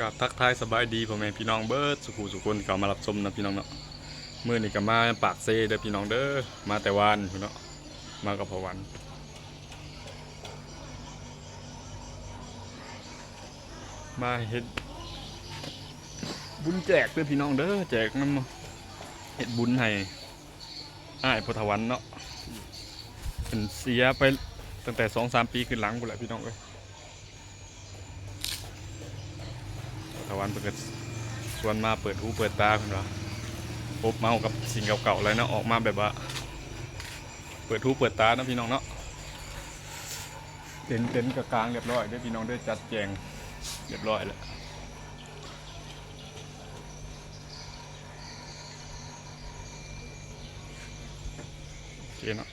กับทักทายสบายดีพ่อแม่พี่น้องเบิร์ดสุขุสุคนที่เขามารับชมนะพี่น้องเนาะเมื่อนี้ก็มาปากเซเด้อพี่น้องเด้อมาแต่วานพี่เนาะมากับพอวันมาเฮ็ดบุญแจกเด้อพี่น้องเด้อแจกน้ำเฮ็ดบุญให้อ้ายพทวันเนาะเป็นเสียไปตั้งแต่สองสามปีขึ้นหลังกูแหละพี่น้องเอ้ย ตะวันเปิดชวนมาเปิดหูเปิดตาคุณวะพบเมากับสิ่งเก่าๆเลยเนาะออกมาแบบว่า เปิดหูเปิดตานะพี่น้องเนาะเต็นเต็นกับกลางเรียบร้อยด้วยพี่น้องได้จัดแจงเรียบร้อยแล้วโอเคเนาะ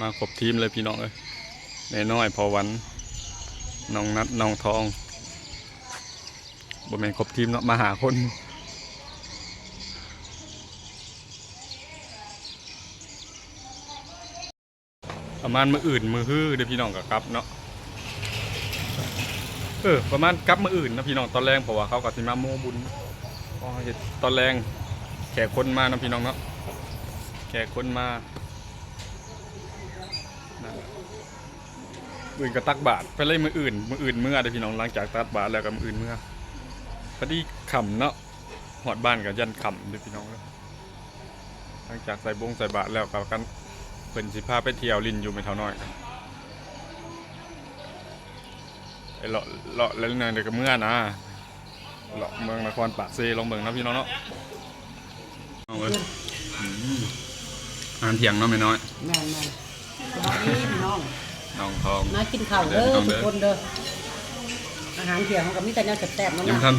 มาครบทีมเลยพี่น้องเอ้ยในน้อยพอวัน น้องนัดน้องทองบ่แม่นครบทีมเนาะมาหาคนประมาณมืออื่นมือฮื้อเดี๋ยวพี่น้องกับกลับเนาะเออประมาณกลับมืออื่นนะพี่น้องตอนแรกเพราะว่าเขากับสิมาโมบุญอ๋อเห็นตอนแรงแขกคนมานะพี่น้องเนาะแขกคนมานั่นแหละ อื่นก็ตักบาทไปเลยมืออื่นมืออื่นเมื่อได้พี่น้องหลังจากตักบาทแล้วก็มืออื่นเมื่อพอดีขำเนาะหอดบ้านกับยันขำเด้อพี่น้องเด้อหลังจากใส่บงใส่บาทแล้วก็กันเป็นสิพาไปเที่ยวลินอยู่ไม่เท่าน้อยไอเลาะเลาะแล้วเนี่ยเดี๋ยวก็เมื่อนะเลาะเมืองนครปากเซลองเบิ่งนะพี่น้องเนาะเอาเลยอืมอาหารเที่ยงเนาะไม่น้อยแม่นแม่นสวัสดีพี่น้อง น้องทองมากินข้าวเด้อทุกคนเด้ออาหารเที่ยงของกับมิแต่แนวแซ่บๆเนาะยังนะท่าน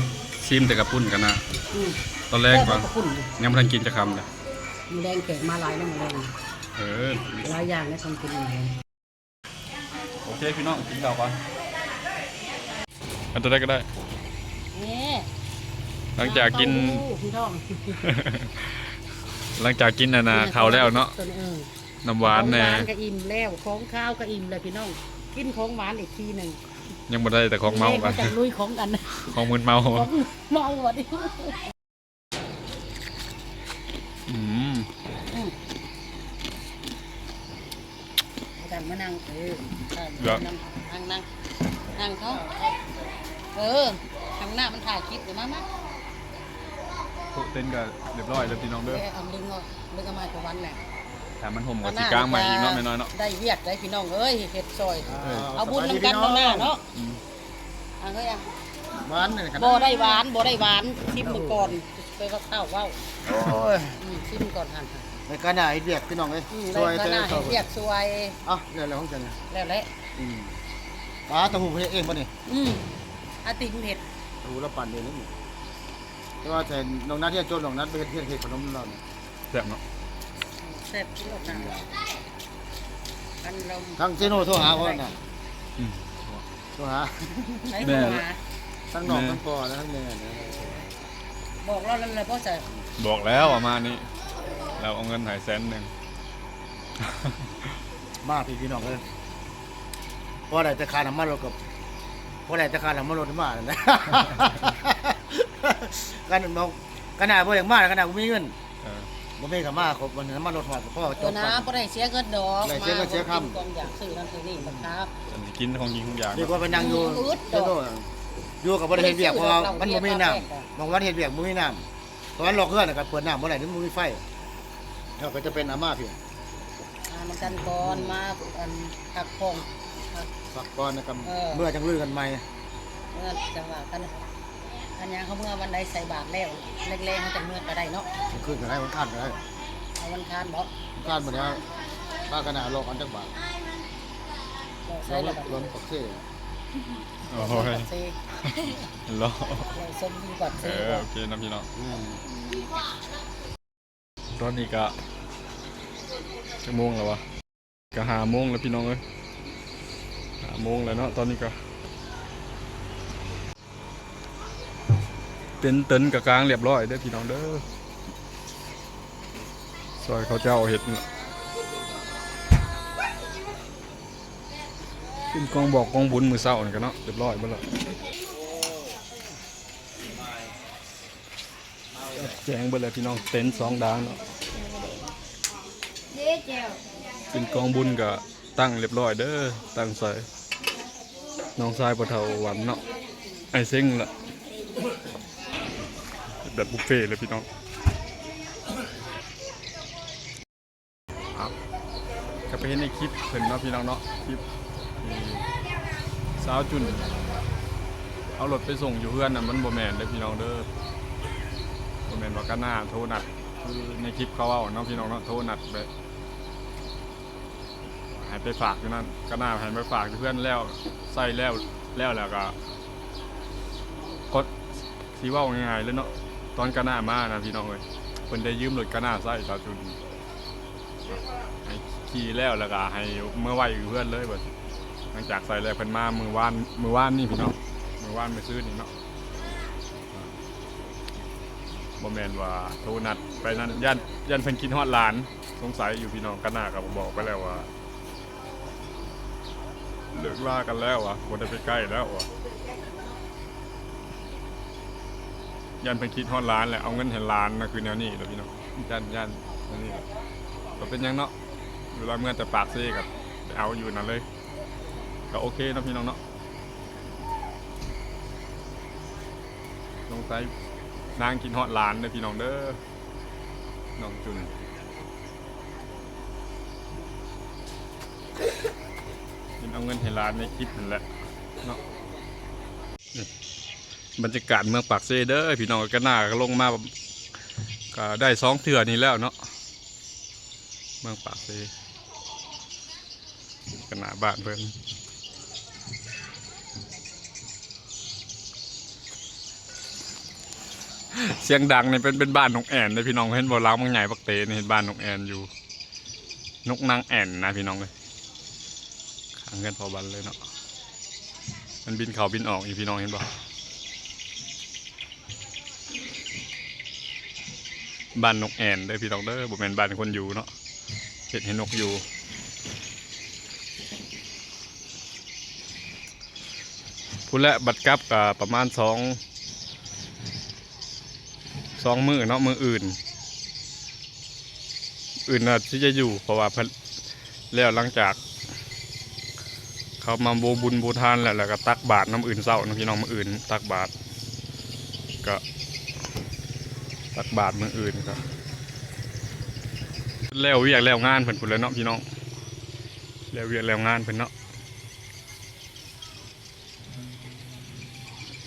ชิมแต่กระปุ่นกันนะอืมตอนแรกแซ่บว่าขอบคุณยังไม่ทันกินจะคำเลยมีแดงแขกมาหลายแล้วมาแรงเออหลายอย่างในคนกินเลย โอเคพี่น้องกินข้าวก่อนอันตัวได้ก็ได้ นี่หลังจากกิน พี่น้องหลังจากกินนานาข้าวแล้วเนาะ ตัวออ น้ำหวานแน่ ของหวานก็อิ่มแล้วของข้าวก็อิ่มเลยพี่น้องกินของหวานอีกทีหนึ่งยังไม่ได้แต่ของเมากันจะลุยของกันของมึนเมาของเมาวันนี้อืมอาจารย์มานั่งเออนั่งนั่งนั่งนั่งเขาเออทางหน้ามันถ่ายคลิปอยู่มั้งมั้งเต้นก็เรียบร้อยแล้วพี่น้องเอเด้ออเอาดึงเอาดึงเอามาตัววันแหละ แต่มันห่มกับสีกลางใหม่อีกเนาะไม่น้อยเนาะ ได้เวียดได้พี่น้องเอ้ยเห็ดซอยเออเอาบุญนำกันตรงหน้าเนาะอืมเอะเฮ้ยอะหวานนี่กันบ่ได้หวานบ่ได้หวานชิมมือก่อนไปว่าข้าวเว้าโอ้ยอืมชิมก่อนหันในการหน้าเฮ็ดเวียกพี่น้องเอ้ยอืมช่วยแล้วเจ้ก็หน้าาเห็ดเวียกซวยเอ้าเรื่องอะไรของจังเนี่ยแล้วแหละอืมปลาตะหูเฮ็ดเองบ่นี่อืมอาติมเห็ดตะหูเราปั่นเองนี่แต่ว่าแต่น้องนัดที่โจนน้องนัดไปเฮ็ดเฮ็ดเฮ็ดขนมเราเนี่ย แซ่บเนาะ แซ่บกินออกหน้ากันลมทั้งเจโน่โทรหาพ่อน่ะอืม โทรหาไหนโทรมาทั้งน้องทั้งพ่อและทั้งแม่เนี่ยบอกเราแล้วเลยพ่อจะบอกแล้วประมาณนี้ เราเอาเงินหายแสนหนึ่ง มาพี่พี่น้องเอ้ยพอได้แต่ค่าน้ำมันรถกับพอได้แต่ค่าน้ำมันรถมาเนี่ยนะ กันน้องขนาดบ่อย่างมากขนาดบ่มีเงินเออ บ่มีก็มาครบวันนี้น้ำมันรถหอดกับพ่อจตัวบนะกันบ่ได้เสียเงินดอกบ่ได้เสียเงินเสียคำมากองอยากซื้อนั่นซื้อนี่นะครับ อันนี้กินของยิงของอย่างดีเนาะกว่าไปนั่งอยู่อืดดเจ้าอกโน่อยู่กับบริเวณเบียกเพราะว่ามันบ่มีน้ำบางวันเห็นเบียกบ่มีน้ำตอนนั้นรอเพื่อนนะครับเปิดน้ำบ่ได้ถึงบ่มีไฟเราก็จะเป็นอาม่าเพียงอ่ามันกันก่อนมาอันผักพงอะฝักก่อนนะครับเออ เมื่อจังลือกันใหม่ เมื่อจังหวะกัน อันยังเขาเมื่อวันใดใส่บาทแล้วแรงๆเขาจะเมื่อก็ได้เนาะขึ้นก็ได้วันข้านก็ได้เอาวันคานบอกวันข้านบ่ได้ป้ากันน่ะรอกันจักบาทเราเราใส่ระดับรวมปักเซ่โอ้เรายซีรอเราสมดีกว่าเอซีอโอเคนะพี่น้องอืมตอนนี้ก็จะโมงแล้ววะก็หาโมงแล้วพี่น้องเอ้ยหาโมงแล้วเนาะตอนนี้ก็ เต็นเต็นกับกลางเรียบร้อยเด้อพี่น้องเด้อซอยเขาเจ้าเห็ดนี่ล่ะขึ้นกองบอกกองบุญมือเศร้านี่กันเนาะเรียบร้อยเบ่ละแจงเบ่เลยพี่น้องเต็นสองดาวเนาะเจ๊เจียวขึ้นกองบุญก็ตั้งเรียบร้อยเด้อตั้งใส่น้องชายปะเทาหวันเนาะไอเซ็งละ แบบบุฟเฟ่ต์เลยพี่น้องครับก็ไปเห็นในคลิปเพิ่นเนาะพี่น้องเนาะคลิปที่สาวจุนเอารถไปส่งอยู่เพื่อนน่ะมันบ่แม่นเด้อพี่น้องเด้อบ่แม่นว่ากันหน้าโทรนัดคือในคลิปเขาเอาเนาะพี่น้องเนาะโทรนัดไปให้ไปฝากอยู่นั่นก็น่าให้ไปฝากอยู่เพื่อนแล้วใส่แล้วแล้วแล้วก็กดสีว่าง่ายๆเลยเนาะ ตอนกันหน้ามานะพี่น้องเอ้ยเพิ่นได้ยืมรถกันหน้าใส่สาวจุนให้ขี่แล้วแล้วก็ให้เมื่อไหวอยู่เพื่อนเลยบัดหลังจากใส่แล้วเพิ่นมามือว่านมือว่านนี่พี่น้องมือว่านไปซื้อนี่เนาะบ่แมนว่าโทรนัดไปนั่นย่านย่านเพิ่นกินฮอดหลาน สงสัยอยู่พี่น้องกันหน้ากับผมบอกไปแล้วว่าเลิกล่ากันแล้วอะบ่ได้ไปใกล้แล้วอะ ย่านเพิ่นคิดฮอดหลานแหละเอาเงินให้หลานนะคือแนวนี้แล้วพี่น้องย่านย่านแนวนี้ก็เป็นยังเนาะเวลาเมื่อแต่ปากเซ่กับเอาอยู่นั่นเลยก็โอเคนะพี่น้องเนาะน้องไซนางกินฮอดหลานเด้อพี่น้องเด้อน้องจุนกินเอาเงินให้หลานในคลิปนั่นแหละเนาะ บรรยากาศเมืองปากเซเด้อพี่น้องก็น่าก็ลงมาก็ได้สองเถื่อนี่แล้วเนาะเมืองปากเซก็หนาบ้านเพิ่นเสียงดังเนี่ยเป็นเป็นบ้านนกแอ่นเลยพี่น้องเห็นบ่ล้างบางใหญ่ปักเตนี่เห็นบ้านนกแอ่นอยู่ นกนางแอ่นนะพี่น้องเลยขางเงินพอบันเลยเนาะมันบินเขาบินออกอีพี่น้องเห็นบ่ บ้านนกแอนเด้อพี่น้องเด้อบ่แม่นบ้านคนอยู่เนาะเห็ดให้นกอยู่พูดแล้วบัตรกับกับประมาณสองสองมือเนาะมืออื่น อื่นน่ะที่จะอยู่เพราะว่าเพิ่นแล้วหลังจาก เขามาโบบุญบูทานแล้วแล้วก็ตักบาตรน้ำอื่นเศร้านาะพี่น้องมืออื่น ตักบาตรก็ ตักบาตรมืออื่นก็แล้วเวียกแล้วงานเพิ่นพุ่นแล้วเนาะพี่น้องแล้วเวียกแล้วงานเพิ่นเนาะ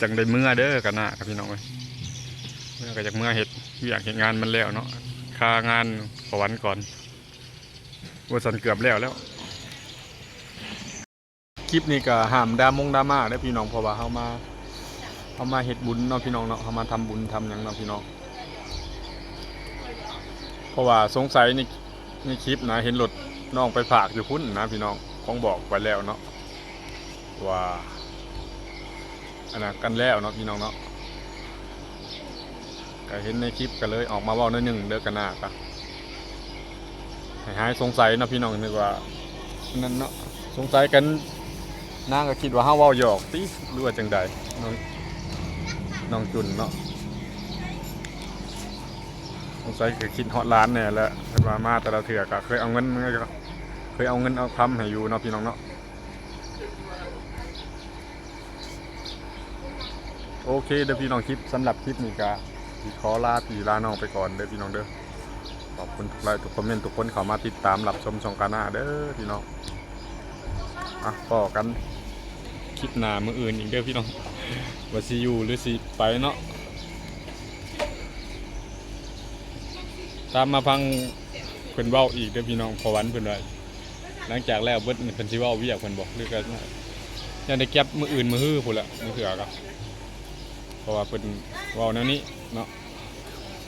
จังได้เมื่อเด้อกันนะครับพี่น้องเว้ยเมื่อก็จากเมื่อเห็ดอยากเห็นงานมันแล้วเนาะค่างานขอวันก่อนวันสันเกือบแล้วแล้วคลิปนี้ก็ห้ามดามงดาม่าได้พี่น้องเพราะว่าเขามาเขามาเห็ดบุญเนาะพี่น้องเนาะเขามาทำบุญทำหยังเนาะพี่น้อง เพราะว่าสงสัยในในคลิปนะเห็นรถน้องไปฝากอยู่พุ่นนะพี่น้องคงบอกไปแล้วเนาะว่าอันนั้นกันแล้วเนาะพี่น้องเนาะก็เห็นในคลิปก็เลยออกมาว่าหนิดหนึ่งเด้อกันหน้าก็หายสงสัยนะพี่น้องนึกว่านั่นเนาะสงสัยกันนางก็คิดว่าเฮาว้าหยอกติหรือว่าจังใดน้องน้องจุนเนาะ สงสัยก็คิดฮอดร้านแน่แหละเพิ่นว่ามาแต่ละเถื่อก็เคยเอาเงินเคยเอาเงินเอาคำให้อยู่เนาะพี่น้องเนาะโอเคเด้อพี่น้องคลิปสำหรับคลิปนี้ก็พี่ขอลาพี่ลาน้องไปก่อนเด้อพี่น้องเด้อขอบคุณทุกไลค์ทุกคอมเมนต์ทุกคนเข้ามาติดตามรับชมช่องกาหน้าเด้อพี่น้องอะต่อกันคลิปหน้ามืออื่นอีกเด้อพี่น้องว่าซีอยู่หรือซีไปเนาะ ตามมาฟังเพิ่นเว้าอีกเด้อพี่น้องพอวันเพิ่นว่าหลังจากแล้วเบิดเพิ่นสิเว้าเวียกเพิ่นบอกหรือก็ยังได้เก็บมืออื่นมือฮื้อพุ่นละมือเถื่อก็เพราะว่าเพิ่นเว้าแนวนี้เนาะ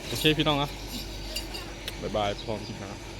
โอเคพี่น้องอะบ๊ายบายพร้อมคลิปหนะครับ